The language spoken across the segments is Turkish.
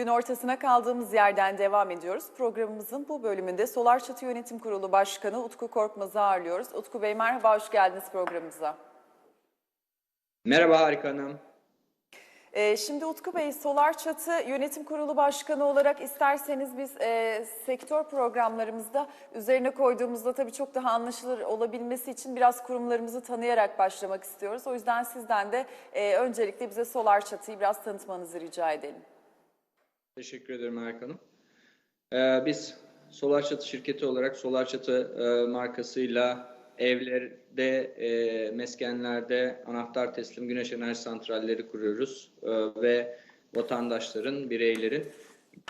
Gün ortasına kaldığımız yerden devam ediyoruz. Programımızın bu bölümünde Solar Çatı Yönetim Kurulu Başkanı Utku Korkmaz'ı ağırlıyoruz. Utku Bey merhaba, hoş geldiniz programımıza. Merhaba Harika Hanım. Ee, şimdi Utku Bey, Solar Çatı Yönetim Kurulu Başkanı olarak isterseniz biz e, sektör programlarımızda üzerine koyduğumuzda tabii çok daha anlaşılır olabilmesi için biraz kurumlarımızı tanıyarak başlamak istiyoruz. O yüzden sizden de e, öncelikle bize Solar Çatı'yı biraz tanıtmanızı rica edelim. Teşekkür ederim Harika Hanım. Ee, biz Solar Çatı şirketi olarak Solar Çatı e, markasıyla evlerde, e, meskenlerde anahtar teslim güneş enerji santralleri kuruyoruz E, ve vatandaşların, bireylerin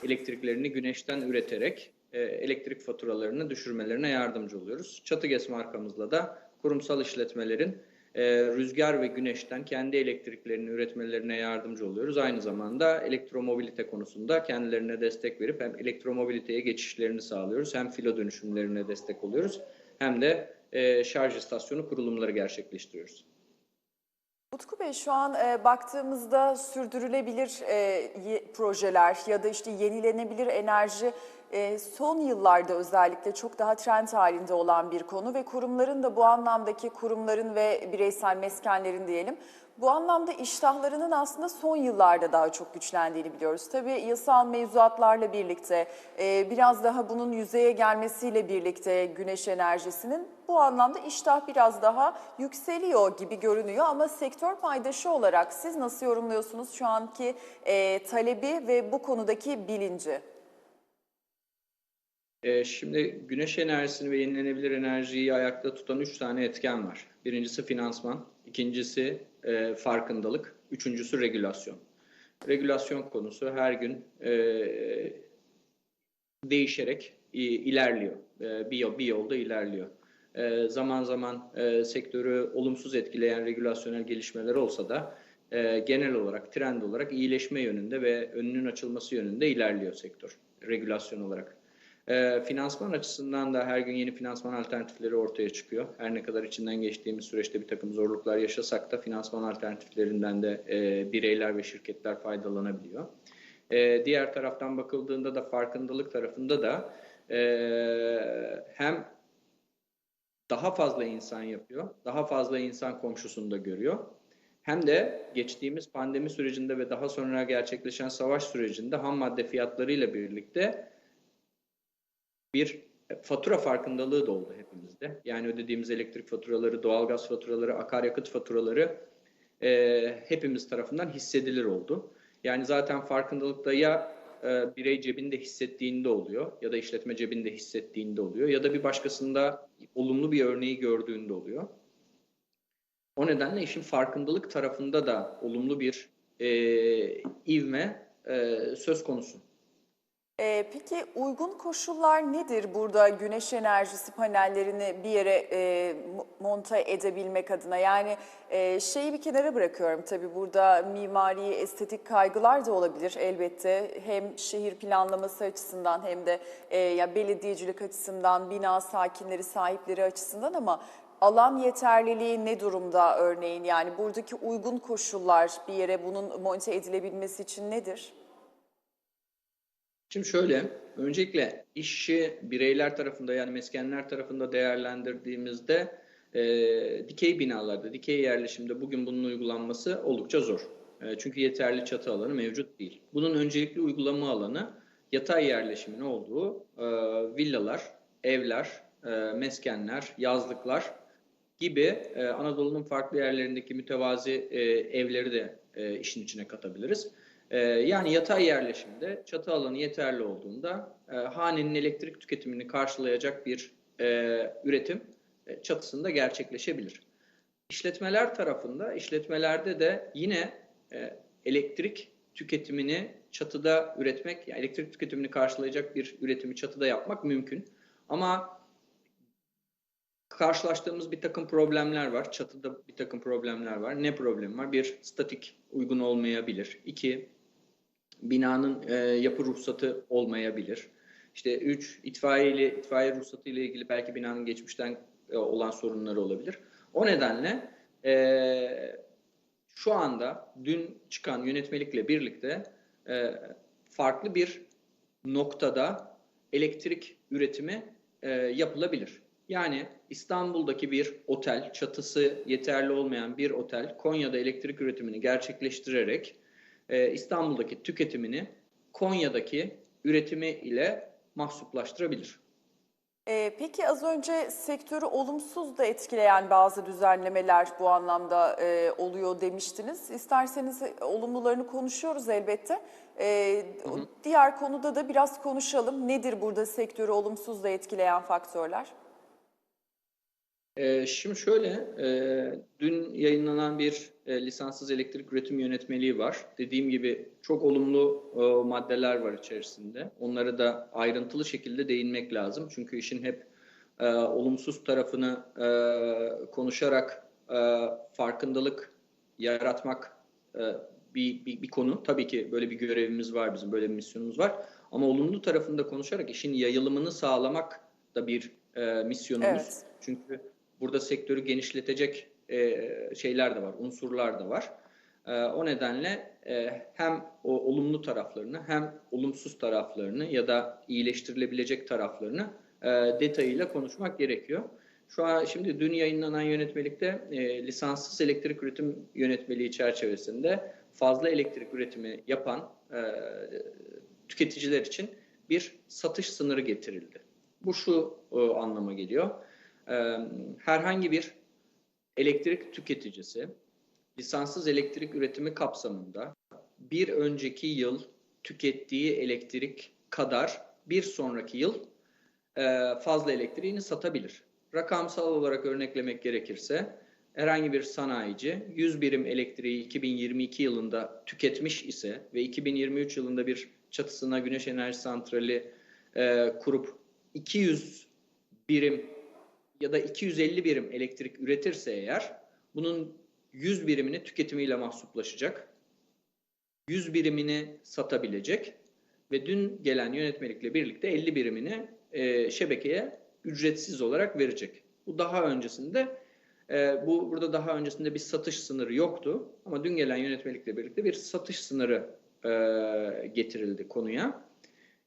elektriklerini güneşten üreterek e, elektrik faturalarını düşürmelerine yardımcı oluyoruz. Çatıges markamızla da kurumsal işletmelerin e, rüzgar ve güneşten kendi elektriklerini üretmelerine yardımcı oluyoruz. Aynı zamanda elektromobilite konusunda kendilerine destek verip hem elektromobiliteye geçişlerini sağlıyoruz hem filo dönüşümlerine destek oluyoruz hem de e, şarj istasyonu kurulumları gerçekleştiriyoruz. Utku Bey şu an e, baktığımızda sürdürülebilir e, projeler ya da işte yenilenebilir enerji son yıllarda özellikle çok daha trend halinde olan bir konu ve kurumların da bu anlamdaki kurumların ve bireysel meskenlerin diyelim bu anlamda iştahlarının aslında son yıllarda daha çok güçlendiğini biliyoruz. Tabii yasal mevzuatlarla birlikte e, biraz daha bunun yüzeye gelmesiyle birlikte güneş enerjisinin bu anlamda iştah biraz daha yükseliyor gibi görünüyor ama sektör paydaşı olarak siz nasıl yorumluyorsunuz şu anki e, talebi ve bu konudaki bilinci? Ee, şimdi güneş enerjisini ve yenilenebilir enerjiyi ayakta tutan üç tane etken var. Birincisi finansman, ikincisi e, farkındalık, üçüncüsü regülasyon. Regülasyon konusu her gün e, değişerek e, ilerliyor. E, bir, bir yolda ilerliyor. E, zaman zaman e, sektörü olumsuz etkileyen regülasyonel gelişmeler olsa da e, genel olarak, trend olarak iyileşme yönünde ve önünün açılması yönünde ilerliyor sektör regülasyon olarak. E, finansman açısından da her gün yeni finansman alternatifleri ortaya çıkıyor. Her ne kadar içinden geçtiğimiz süreçte bir takım zorluklar yaşasak da finansman alternatiflerinden de e, bireyler ve şirketler faydalanabiliyor. E, diğer taraftan bakıldığında da farkındalık tarafında da e, hem daha fazla insan yapıyor, daha fazla insan komşusunda görüyor. Hem de geçtiğimiz pandemi sürecinde ve daha sonra gerçekleşen savaş sürecinde ham madde fiyatlarıyla birlikte bir fatura farkındalığı da oldu hepimizde. Yani ödediğimiz elektrik faturaları, doğalgaz faturaları, akaryakıt faturaları e, hepimiz tarafından hissedilir oldu. Yani zaten farkındalıkta ya e, birey cebinde hissettiğinde oluyor ya da işletme cebinde hissettiğinde oluyor ya da bir başkasında olumlu bir örneği gördüğünde oluyor. O nedenle işin farkındalık tarafında da olumlu bir e, ivme e, söz konusu. Ee, peki uygun koşullar nedir burada güneş enerjisi panellerini bir yere e, mo- monta edebilmek adına? Yani e, şeyi bir kenara bırakıyorum tabii burada mimari, estetik kaygılar da olabilir elbette. Hem şehir planlaması açısından hem de e, ya belediyecilik açısından, bina sakinleri, sahipleri açısından ama alan yeterliliği ne durumda örneğin? Yani buradaki uygun koşullar bir yere bunun monte edilebilmesi için nedir? Şimdi şöyle, öncelikle işi bireyler tarafında yani meskenler tarafında değerlendirdiğimizde e, dikey binalarda, dikey yerleşimde bugün bunun uygulanması oldukça zor. E, çünkü yeterli çatı alanı mevcut değil. Bunun öncelikli uygulama alanı yatay yerleşimin olduğu e, villalar, evler, e, meskenler, yazlıklar gibi e, Anadolu'nun farklı yerlerindeki mütevazi e, evleri de e, işin içine katabiliriz. E, yani yatay yerleşimde çatı alanı yeterli olduğunda e, hanenin elektrik tüketimini karşılayacak bir e, üretim e, çatısında gerçekleşebilir. İşletmeler tarafında, işletmelerde de yine e, elektrik tüketimini çatıda üretmek, yani elektrik tüketimini karşılayacak bir üretimi çatıda yapmak mümkün. Ama karşılaştığımız bir takım problemler var. Çatıda bir takım problemler var. Ne problemi var? Bir, statik uygun olmayabilir. İki, binanın e, yapı ruhsatı olmayabilir. İşte üç, itfaiye ile itfaiye ruhsatı ile ilgili belki binanın geçmişten e, olan sorunları olabilir. O nedenle e, şu anda dün çıkan yönetmelikle birlikte e, farklı bir noktada elektrik üretimi e, yapılabilir. Yani İstanbul'daki bir otel, çatısı yeterli olmayan bir otel, Konya'da elektrik üretimini gerçekleştirerek e, İstanbul'daki tüketimini Konya'daki üretimi ile mahsuplaştırabilir. Ee, peki az önce sektörü olumsuz da etkileyen bazı düzenlemeler bu anlamda e, oluyor demiştiniz. İsterseniz olumlularını konuşuyoruz elbette. Ee, o Diğer konuda da biraz konuşalım. Nedir burada sektörü olumsuz da etkileyen faktörler? Ee, şimdi şöyle, e, dün yayınlanan bir e, lisanssız elektrik üretim yönetmeliği var. Dediğim gibi çok olumlu e, maddeler var içerisinde. Onları da ayrıntılı şekilde değinmek lazım. Çünkü işin hep e, olumsuz tarafını e, konuşarak e, farkındalık yaratmak e, bir, bir, bir konu. Tabii ki böyle bir görevimiz var bizim, böyle bir misyonumuz var. Ama olumlu tarafında konuşarak işin yayılımını sağlamak da bir e, misyonumuz. Evet. Çünkü burada sektörü genişletecek e, şeyler de var, unsurlar da var. E, o nedenle e, hem o olumlu taraflarını hem olumsuz taraflarını ya da iyileştirilebilecek taraflarını e, detayıyla konuşmak gerekiyor. Şu an şimdi dün yayınlanan yönetmelikte e, lisanssız elektrik üretim yönetmeliği çerçevesinde fazla elektrik üretimi yapan e, tüketiciler için bir satış sınırı getirildi. Bu şu e, anlama geliyor. Herhangi bir elektrik tüketicisi lisanssız elektrik üretimi kapsamında bir önceki yıl tükettiği elektrik kadar bir sonraki yıl fazla elektriğini satabilir. Rakamsal olarak örneklemek gerekirse herhangi bir sanayici 100 birim elektriği 2022 yılında tüketmiş ise ve 2023 yılında bir çatısına güneş enerji santrali e, kurup 200 birim ya da 250 birim elektrik üretirse eğer bunun 100 birimini tüketimiyle mahsuplaşacak. 100 birimini satabilecek ve dün gelen yönetmelikle birlikte 50 birimini e, şebekeye ücretsiz olarak verecek. Bu daha öncesinde e, bu burada daha öncesinde bir satış sınırı yoktu ama dün gelen yönetmelikle birlikte bir satış sınırı e, getirildi konuya.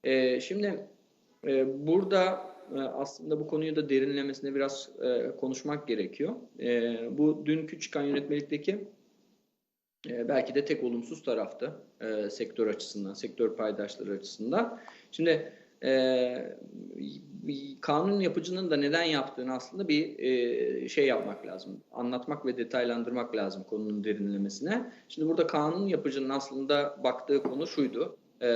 E, şimdi e, burada aslında bu konuyu da derinlemesine biraz e, konuşmak gerekiyor. E, bu dünkü çıkan yönetmelikteki e, belki de tek olumsuz taraftı e, sektör açısından, sektör paydaşları açısından. Şimdi e, kanun yapıcının da neden yaptığını aslında bir e, şey yapmak lazım. Anlatmak ve detaylandırmak lazım konunun derinlemesine. Şimdi burada kanun yapıcının aslında baktığı konu şuydu. E,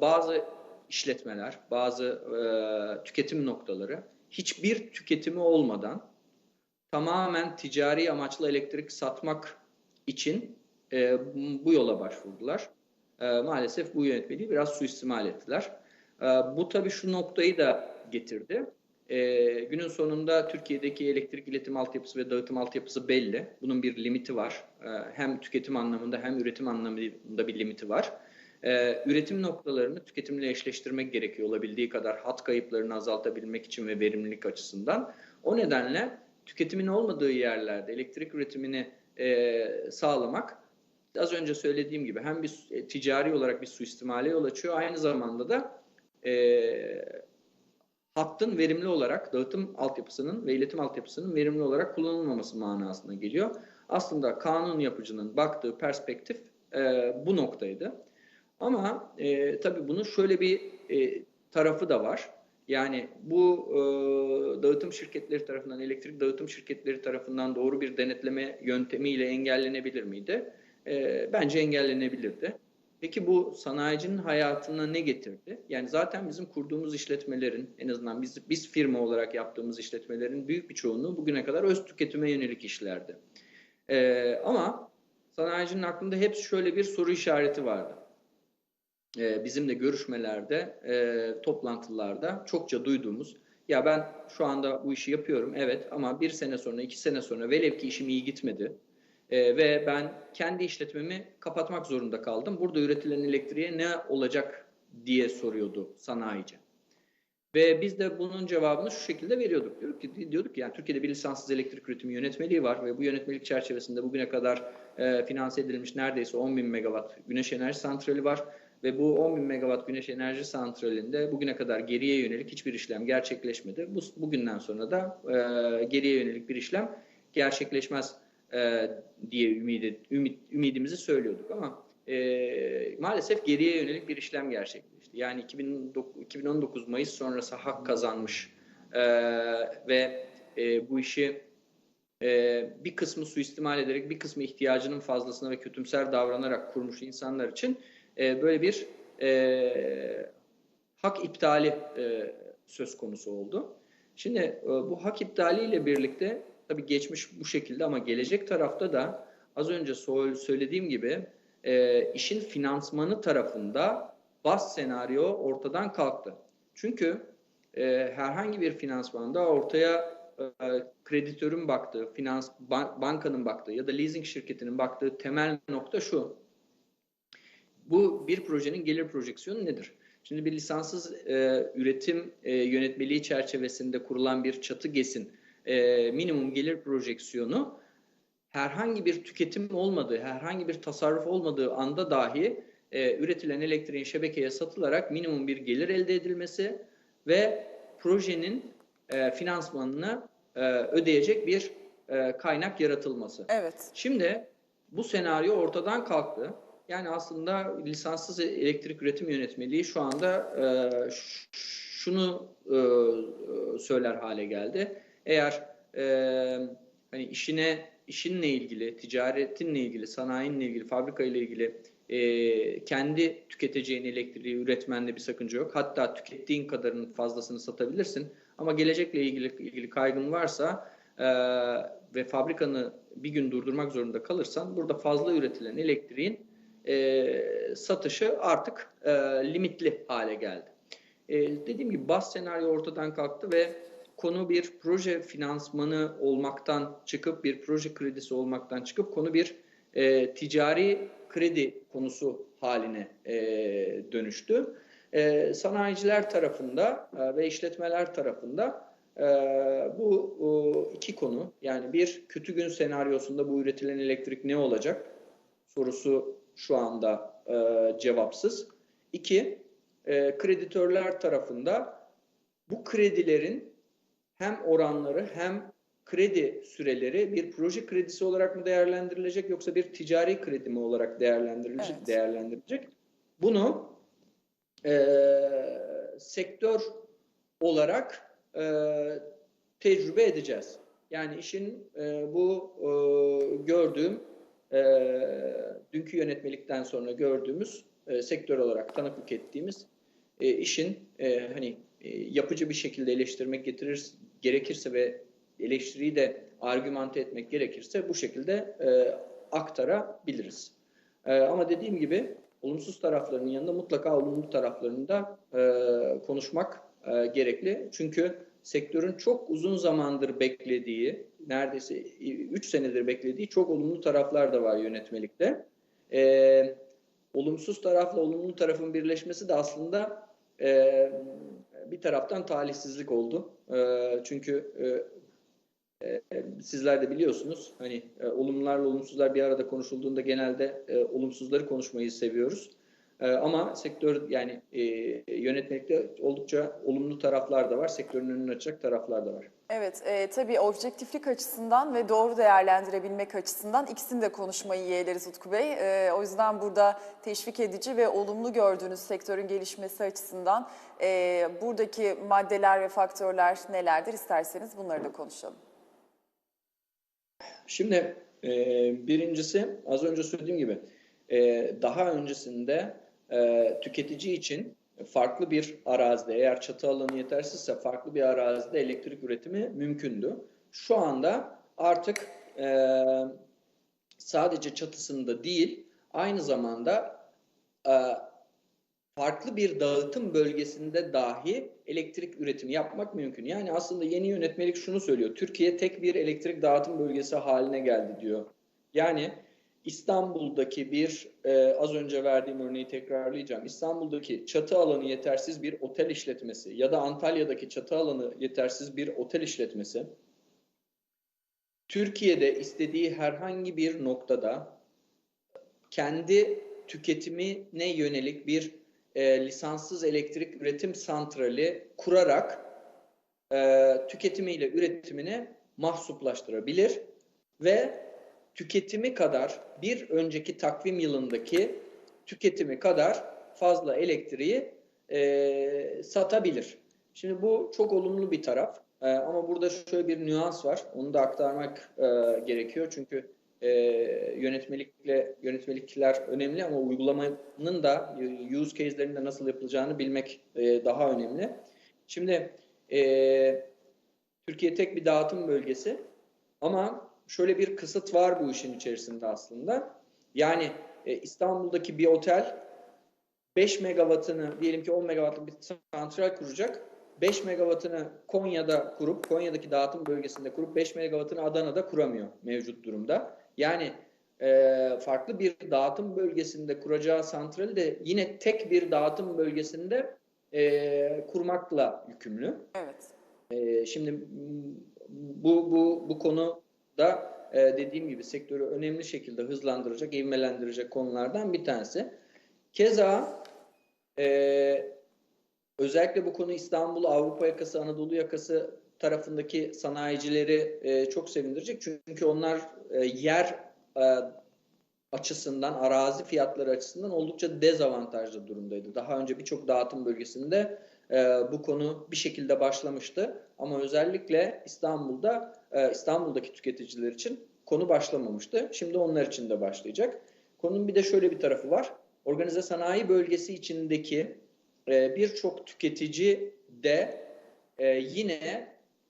bazı işletmeler, bazı e, tüketim noktaları hiçbir tüketimi olmadan tamamen ticari amaçlı elektrik satmak için e, bu yola başvurdular. E, maalesef bu yönetmeliği biraz suistimal ettiler. E, bu tabii şu noktayı da getirdi. E, günün sonunda Türkiye'deki elektrik iletim altyapısı ve dağıtım altyapısı belli. Bunun bir limiti var. E, hem tüketim anlamında hem üretim anlamında bir limiti var. Ee, üretim noktalarını tüketimle eşleştirmek gerekiyor olabildiği kadar hat kayıplarını azaltabilmek için ve verimlilik açısından. O nedenle tüketimin olmadığı yerlerde elektrik üretimini e, sağlamak az önce söylediğim gibi hem bir e, ticari olarak bir suistimale yol açıyor aynı zamanda da e, hattın verimli olarak dağıtım altyapısının ve iletim altyapısının verimli olarak kullanılmaması manasına geliyor. Aslında kanun yapıcının baktığı perspektif e, bu noktaydı. Ama e, tabii bunun şöyle bir e, tarafı da var. Yani bu e, dağıtım şirketleri tarafından, elektrik dağıtım şirketleri tarafından doğru bir denetleme yöntemiyle engellenebilir miydi? E, bence engellenebilirdi. Peki bu sanayicinin hayatına ne getirdi? Yani zaten bizim kurduğumuz işletmelerin, en azından biz, biz firma olarak yaptığımız işletmelerin büyük bir çoğunluğu bugüne kadar öz tüketime yönelik işlerdi. E, ama sanayicinin aklında hep şöyle bir soru işareti vardı e, bizim de görüşmelerde, e, toplantılarda çokça duyduğumuz ya ben şu anda bu işi yapıyorum evet ama bir sene sonra, iki sene sonra velev ki işim iyi gitmedi e, ve ben kendi işletmemi kapatmak zorunda kaldım. Burada üretilen elektriğe ne olacak diye soruyordu sanayici. Ve biz de bunun cevabını şu şekilde veriyorduk. Diyorduk ki, diyorduk ki yani Türkiye'de bir lisanssız elektrik üretimi yönetmeliği var ve bu yönetmelik çerçevesinde bugüne kadar e, finanse edilmiş neredeyse 10 bin megawatt güneş enerji santrali var. Ve bu 10.000 megawatt güneş enerji santralinde bugüne kadar geriye yönelik hiçbir işlem gerçekleşmedi. Bu, bugünden sonra da e, geriye yönelik bir işlem gerçekleşmez e, diye ümit, ümit, ümidimizi söylüyorduk ama e, maalesef geriye yönelik bir işlem gerçekleşti. Yani 2009, 2019 Mayıs sonrası hak kazanmış e, ve e, bu işi e, bir kısmı suistimal ederek bir kısmı ihtiyacının fazlasına ve kötümser davranarak kurmuş insanlar için e, böyle bir e, hak iptali e, söz konusu oldu. Şimdi e, bu hak iptaliyle birlikte tabii geçmiş bu şekilde ama gelecek tarafta da az önce söylediğim gibi e, işin finansmanı tarafında bas senaryo ortadan kalktı. Çünkü e, herhangi bir finansmanda ortaya e, kreditörün baktığı, finans ban, bankanın baktığı ya da leasing şirketinin baktığı temel nokta şu. Bu bir projenin gelir projeksiyonu nedir? Şimdi bir lisanssız e, üretim e, yönetmeliği çerçevesinde kurulan bir çatı GES'in e, minimum gelir projeksiyonu herhangi bir tüketim olmadığı, herhangi bir tasarruf olmadığı anda dahi e, üretilen elektriğin şebekeye satılarak minimum bir gelir elde edilmesi ve projenin e, finansmanını e, ödeyecek bir e, kaynak yaratılması. Evet. Şimdi bu senaryo ortadan kalktı. Yani aslında lisanssız elektrik üretim yönetmeliği şu anda e, şunu e, söyler hale geldi. Eğer e, hani işine işinle ilgili, ticaretinle ilgili, sanayinle ilgili, fabrika ile ilgili e, kendi tüketeceğin elektriği üretmende bir sakınca yok. Hatta tükettiğin kadarının fazlasını satabilirsin. Ama gelecekle ilgili ilgili kaygın varsa e, ve fabrikanı bir gün durdurmak zorunda kalırsan burada fazla üretilen elektriğin e, satışı artık e, limitli hale geldi. E, dediğim gibi bas senaryo ortadan kalktı ve konu bir proje finansmanı olmaktan çıkıp bir proje kredisi olmaktan çıkıp konu bir e, ticari kredi konusu haline e, dönüştü. E, sanayiciler tarafında e, ve işletmeler tarafında e, bu o, iki konu yani bir kötü gün senaryosunda bu üretilen elektrik ne olacak sorusu şu anda e, cevapsız. İki, e, kreditörler tarafında bu kredilerin hem oranları hem kredi süreleri bir proje kredisi olarak mı değerlendirilecek yoksa bir ticari kredi mi olarak değerlendirilecek? Evet. değerlendirilecek. Bunu e, sektör olarak e, tecrübe edeceğiz. Yani işin e, bu e, gördüğüm e, dünkü yönetmelikten sonra gördüğümüz e, sektör olarak tanıklık ettiğimiz e, işin e, hani e, yapıcı bir şekilde eleştirmek getirir gerekirse ve eleştiriyi de argümante etmek gerekirse bu şekilde e, aktarabiliriz. E, ama dediğim gibi olumsuz taraflarının yanında mutlaka olumlu taraflarını da e, konuşmak e, gerekli. Çünkü sektörün çok uzun zamandır beklediği, neredeyse 3 senedir beklediği çok olumlu taraflar da var yönetmelikte. E, olumsuz tarafla olumlu tarafın birleşmesi de aslında e, bir taraftan talihsizlik oldu. E, çünkü e, e, sizler de biliyorsunuz hani e, olumlularla olumsuzlar bir arada konuşulduğunda genelde e, olumsuzları konuşmayı seviyoruz. E, ama sektör yani e, yönetmelikte oldukça olumlu taraflar da var. Sektörün önünü açacak taraflar da var. Evet, e, tabii objektiflik açısından ve doğru değerlendirebilmek açısından ikisini de konuşmayı yeğleriz Utku Bey. E, o yüzden burada teşvik edici ve olumlu gördüğünüz sektörün gelişmesi açısından e, buradaki maddeler ve faktörler nelerdir isterseniz bunları da konuşalım. Şimdi e, birincisi az önce söylediğim gibi e, daha öncesinde e, tüketici için farklı bir arazide eğer çatı alanı yetersizse farklı bir arazide elektrik üretimi mümkündü. Şu anda artık e, sadece çatısında değil aynı zamanda e, farklı bir dağıtım bölgesinde dahi elektrik üretimi yapmak mümkün. Yani aslında yeni yönetmelik şunu söylüyor. Türkiye tek bir elektrik dağıtım bölgesi haline geldi diyor. Yani İstanbul'daki bir e, az önce verdiğim örneği tekrarlayacağım. İstanbul'daki çatı alanı yetersiz bir otel işletmesi ya da Antalya'daki çatı alanı yetersiz bir otel işletmesi Türkiye'de istediği herhangi bir noktada kendi tüketimine yönelik bir e, lisanssız elektrik üretim santrali kurarak e, tüketimiyle üretimini mahsuplaştırabilir ve tüketimi kadar bir önceki takvim yılındaki tüketimi kadar fazla elektriği e, satabilir. Şimdi bu çok olumlu bir taraf E, ama burada şöyle bir nüans var. Onu da aktarmak e, gerekiyor çünkü e, yönetmelikle yönetmelikler önemli ama uygulamanın da use case'lerinin de nasıl yapılacağını bilmek e, daha önemli. Şimdi e, Türkiye tek bir dağıtım bölgesi ama şöyle bir kısıt var bu işin içerisinde aslında. Yani e, İstanbul'daki bir otel 5 megawattını diyelim ki 10 megawattlık bir santral kuracak. 5 megawattını Konya'da kurup Konya'daki dağıtım bölgesinde kurup 5 megawattını Adana'da kuramıyor mevcut durumda. Yani e, farklı bir dağıtım bölgesinde kuracağı santrali de yine tek bir dağıtım bölgesinde e, kurmakla yükümlü. Evet. Ee, şimdi bu bu bu konu da e, dediğim gibi sektörü önemli şekilde hızlandıracak, ivmelendirecek konulardan bir tanesi. Keza e, özellikle bu konu İstanbul, Avrupa yakası, Anadolu yakası tarafındaki sanayicileri e, çok sevindirecek. Çünkü onlar e, yer e, açısından, arazi fiyatları açısından oldukça dezavantajlı durumdaydı. Daha önce birçok dağıtım bölgesinde e, bu konu bir şekilde başlamıştı. Ama özellikle İstanbul'da, İstanbul'daki tüketiciler için konu başlamamıştı. Şimdi onlar için de başlayacak. Konunun bir de şöyle bir tarafı var. Organize sanayi bölgesi içindeki e, birçok tüketici de e, yine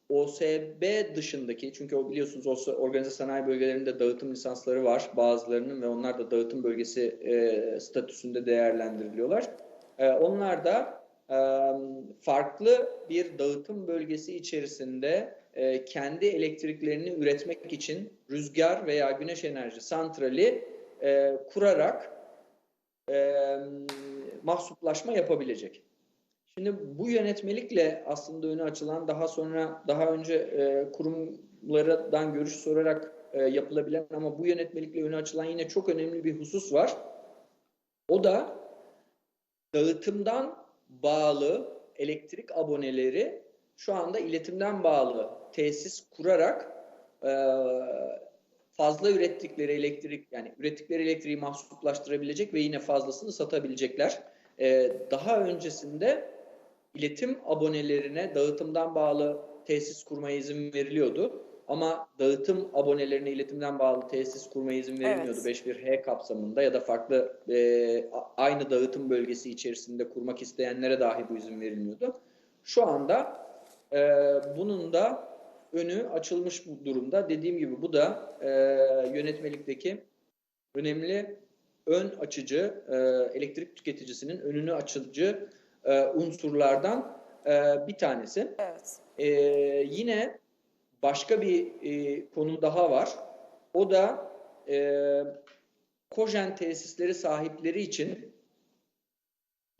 OSB dışındaki çünkü o biliyorsunuz organize sanayi bölgelerinde dağıtım lisansları var bazılarının ve onlar da dağıtım bölgesi e, statüsünde değerlendiriliyorlar. E, onlar da e, farklı bir dağıtım bölgesi içerisinde e, kendi elektriklerini üretmek için rüzgar veya güneş enerji santrali e, kurarak e, mahsuplaşma yapabilecek. Şimdi bu yönetmelikle aslında önü açılan daha sonra daha önce e, kurumlardan görüş sorarak e, yapılabilen ama bu yönetmelikle önü açılan yine çok önemli bir husus var. O da dağıtımdan bağlı elektrik aboneleri şu anda iletimden bağlı tesis kurarak e, fazla ürettikleri elektrik yani ürettikleri elektriği mahsuplaştırabilecek ve yine fazlasını satabilecekler. E, daha öncesinde iletim abonelerine dağıtımdan bağlı tesis kurmaya izin veriliyordu. Ama dağıtım abonelerine iletimden bağlı tesis kurmaya izin verilmiyordu Evet. 5.1H kapsamında ya da farklı e, aynı dağıtım bölgesi içerisinde kurmak isteyenlere dahi bu izin verilmiyordu. Şu anda e, bunun da önü açılmış bu durumda. Dediğim gibi bu da e, yönetmelikteki önemli ön açıcı, e, elektrik tüketicisinin önünü açıcı e, unsurlardan e, bir tanesi. Evet. Ee, yine başka bir e, konu daha var. O da e, kojen tesisleri sahipleri için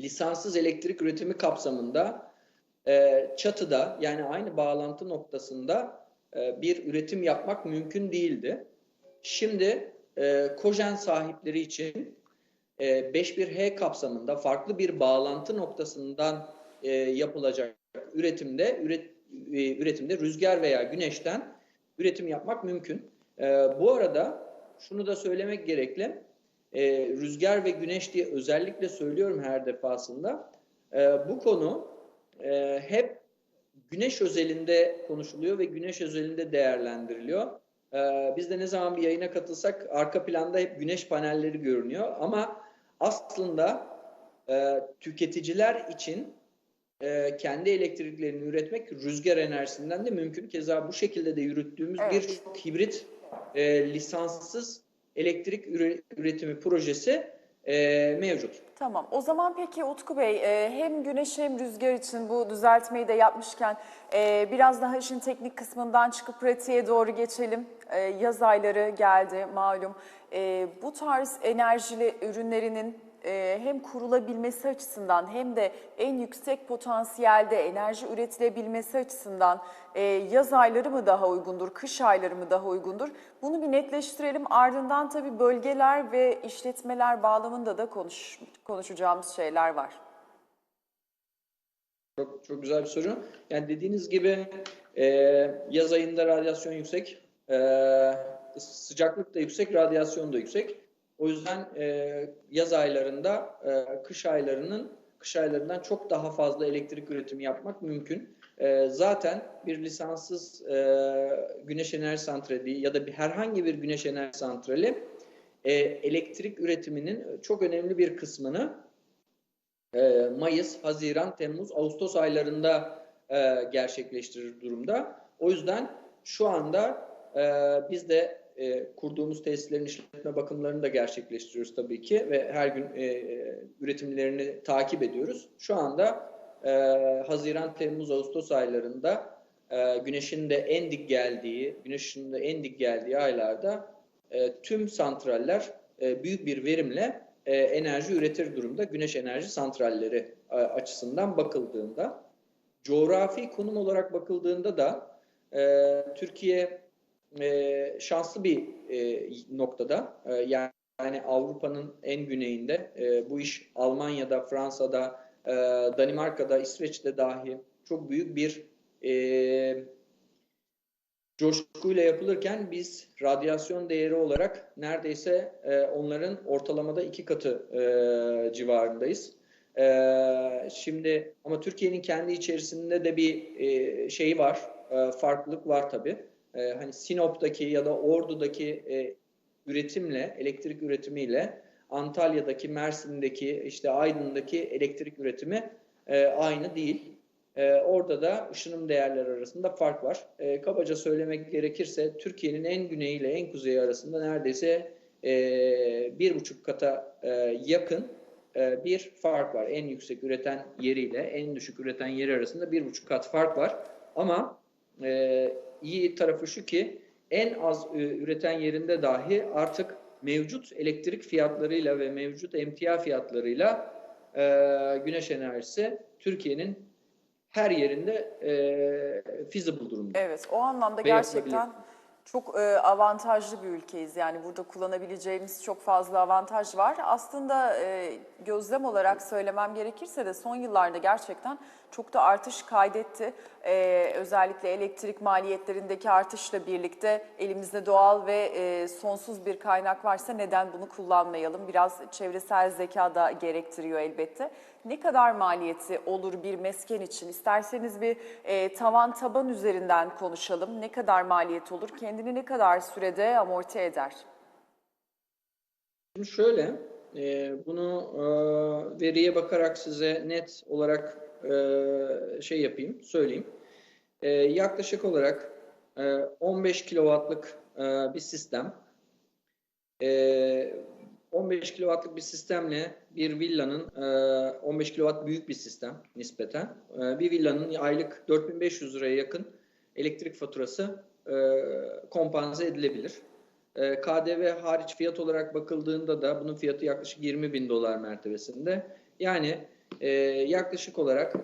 lisanssız elektrik üretimi kapsamında e, çatıda yani aynı bağlantı noktasında e, bir üretim yapmak mümkün değildi. Şimdi e, kojen sahipleri için e, 5.1H kapsamında farklı bir bağlantı noktasından e, yapılacak üretimde üret, e, üretimde rüzgar veya güneşten üretim yapmak mümkün. E, bu arada şunu da söylemek gerekli. E, rüzgar ve güneş diye özellikle söylüyorum her defasında. E, bu konu e, hep güneş özelinde konuşuluyor ve güneş özelinde değerlendiriliyor. Ee, biz de ne zaman bir yayına katılsak arka planda hep güneş panelleri görünüyor. Ama aslında e, tüketiciler için e, kendi elektriklerini üretmek rüzgar enerjisinden de mümkün. Keza bu şekilde de yürüttüğümüz Evet. birçok hibrit e, lisanssız elektrik üre- üretimi projesi e, mevcut. Tamam. O zaman peki Utku Bey e, hem güneş hem rüzgar için bu düzeltmeyi de yapmışken e, biraz daha işin teknik kısmından çıkıp pratiğe doğru geçelim. E, Yaz ayları geldi malum. E, Bu tarz enerjili ürünlerinin e, hem kurulabilmesi açısından hem de en yüksek potansiyelde enerji üretilebilmesi açısından e, yaz ayları mı daha uygundur, kış ayları mı daha uygundur? Bunu bir netleştirelim. Ardından tabii bölgeler ve işletmeler bağlamında da konuş, konuşacağımız şeyler var. Çok, çok güzel bir soru. Yani dediğiniz gibi e, yaz ayında radyasyon yüksek, e, sıcaklık da yüksek, radyasyon da yüksek. O yüzden e, yaz aylarında e, kış aylarının kış aylarından çok daha fazla elektrik üretimi yapmak mümkün. E, zaten bir lisanssız e, güneş enerji santrali ya da bir herhangi bir güneş enerji santrali e, elektrik üretiminin çok önemli bir kısmını e, Mayıs, Haziran, Temmuz, Ağustos aylarında e, gerçekleştirir durumda. O yüzden şu anda e, biz de e, kurduğumuz tesislerin işletme bakımlarını da gerçekleştiriyoruz tabii ki ve her gün e, üretimlerini takip ediyoruz. Şu anda e, Haziran, Temmuz, Ağustos aylarında e, güneşin de en dik geldiği, güneşin de en dik geldiği aylarda e, tüm santraller e, büyük bir verimle e, enerji üretir durumda. Güneş enerji santralleri e, açısından bakıldığında. Coğrafi konum olarak bakıldığında da e, Türkiye e, şanslı bir e, noktada. E, yani, yani Avrupa'nın en güneyinde. E, bu iş Almanya'da, Fransa'da, e, Danimarka'da, İsveç'te dahi çok büyük bir e, coşkuyla yapılırken biz radyasyon değeri olarak neredeyse e, onların ortalamada iki katı e, civarındayız. E, şimdi ama Türkiye'nin kendi içerisinde de bir e, şey var, e, farklılık var tabii. E, hani Sinop'taki ya da Ordu'daki e, üretimle, elektrik üretimiyle Antalya'daki, Mersin'deki, işte Aydın'daki elektrik üretimi e, aynı değil. Ee, orada da ışınım değerleri arasında fark var. Ee, kabaca söylemek gerekirse Türkiye'nin en güneyi ile en kuzeyi arasında neredeyse e, bir buçuk kata e, yakın e, bir fark var. En yüksek üreten yeriyle en düşük üreten yeri arasında bir buçuk kat fark var. Ama e, iyi tarafı şu ki en az e, üreten yerinde dahi artık mevcut elektrik fiyatlarıyla ve mevcut emtia fiyatlarıyla e, güneş enerjisi Türkiye'nin her yerinde e, feasible durumda. Evet, o anlamda Ve gerçekten çok e, avantajlı bir ülkeyiz. Yani burada kullanabileceğimiz çok fazla avantaj var. Aslında e, gözlem olarak söylemem gerekirse de son yıllarda gerçekten çok da artış kaydetti. E, özellikle elektrik maliyetlerindeki artışla birlikte elimizde doğal ve e, sonsuz bir kaynak varsa neden bunu kullanmayalım? Biraz çevresel zeka da gerektiriyor elbette. Ne kadar maliyeti olur bir mesken için? İsterseniz bir e, tavan taban üzerinden konuşalım. Ne kadar maliyet olur? Kendini ne kadar sürede amorti eder? Şimdi şöyle, e, bunu e, veriye bakarak size net olarak e, şey yapayım, söyleyeyim. E, yaklaşık olarak e, 15 kW'lık e, bir sistem, e, 15 kW'lık bir sistemle bir villanın, e, 15 kW büyük bir sistem nispeten, e, bir villanın aylık 4500 liraya yakın elektrik faturası e, kompanse edilebilir. E, KDV hariç fiyat olarak bakıldığında da bunun fiyatı yaklaşık 20 bin dolar mertebesinde. Yani e, yaklaşık olarak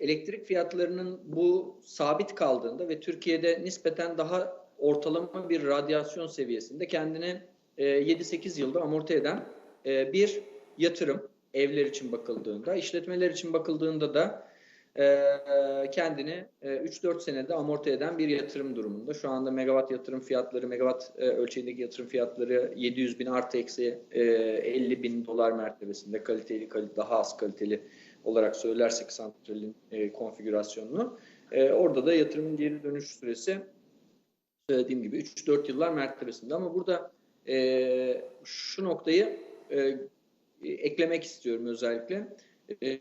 elektrik fiyatlarının bu sabit kaldığında ve Türkiye'de nispeten daha ortalama bir radyasyon seviyesinde kendini e, 7-8 yılda amorti eden e, bir yatırım evler için bakıldığında, işletmeler için bakıldığında da e, kendini e, 3-4 senede amorti eden bir yatırım durumunda. Şu anda megawatt yatırım fiyatları, megawatt e, ölçeğindeki yatırım fiyatları 700 bin artı eksi e, 50 bin dolar mertebesinde kaliteli, kaliteli, daha az kaliteli olarak söylersek santralin e, konfigürasyonunu. E, orada da yatırımın geri dönüş süresi söylediğim gibi 3-4 yıllar mertebesinde. Ama burada e, şu noktayı e, eklemek istiyorum özellikle. E,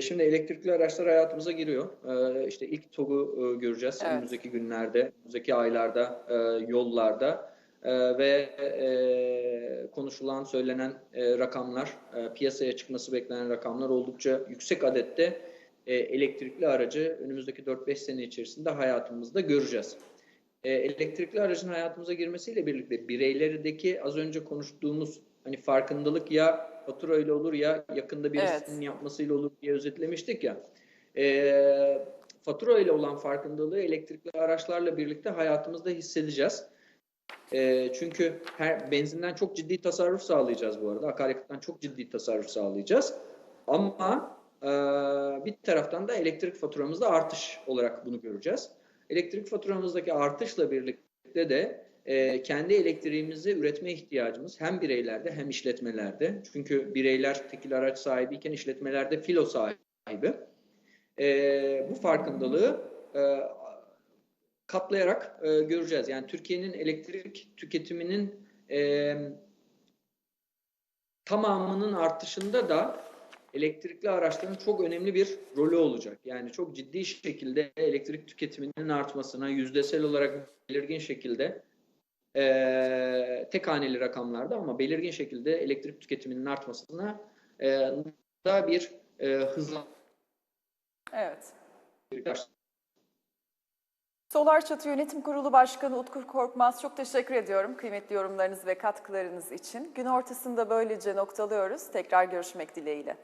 Şimdi elektrikli araçlar hayatımıza giriyor. Ee, işte ilk TOG'u e, göreceğiz Evet. önümüzdeki günlerde, önümüzdeki aylarda, e, yollarda E, ve e, konuşulan, söylenen e, rakamlar, e, piyasaya çıkması beklenen rakamlar oldukça yüksek adette e, elektrikli aracı önümüzdeki 4-5 sene içerisinde hayatımızda göreceğiz. E, elektrikli aracın hayatımıza girmesiyle birlikte bireylerdeki az önce konuştuğumuz hani farkındalık ya fatura ile olur ya yakında birisinin Evet. yapmasıyla olur diye özetlemiştik ya. Ee, fatura ile olan farkındalığı elektrikli araçlarla birlikte hayatımızda hissedeceğiz. Ee, çünkü her benzinden çok ciddi tasarruf sağlayacağız bu arada. Akaryakıttan çok ciddi tasarruf sağlayacağız. Ama e, bir taraftan da elektrik faturamızda artış olarak bunu göreceğiz. Elektrik faturamızdaki artışla birlikte de e, kendi elektriğimizi üretme ihtiyacımız hem bireylerde hem işletmelerde. Çünkü bireyler tekil araç sahibiyken işletmelerde filo sahibi. E, bu farkındalığı e, katlayarak e, göreceğiz. Yani Türkiye'nin elektrik tüketiminin e, tamamının artışında da elektrikli araçların çok önemli bir rolü olacak. Yani çok ciddi şekilde elektrik tüketiminin artmasına yüzdesel olarak belirgin şekilde e, tek haneli rakamlarda ama belirgin şekilde elektrik tüketiminin artmasına e, da bir e, hızla Evet. Solar Çatı Yönetim Kurulu Başkanı Utku Korkmaz çok teşekkür ediyorum kıymetli yorumlarınız ve katkılarınız için. Gün ortasında böylece noktalıyoruz. Tekrar görüşmek dileğiyle.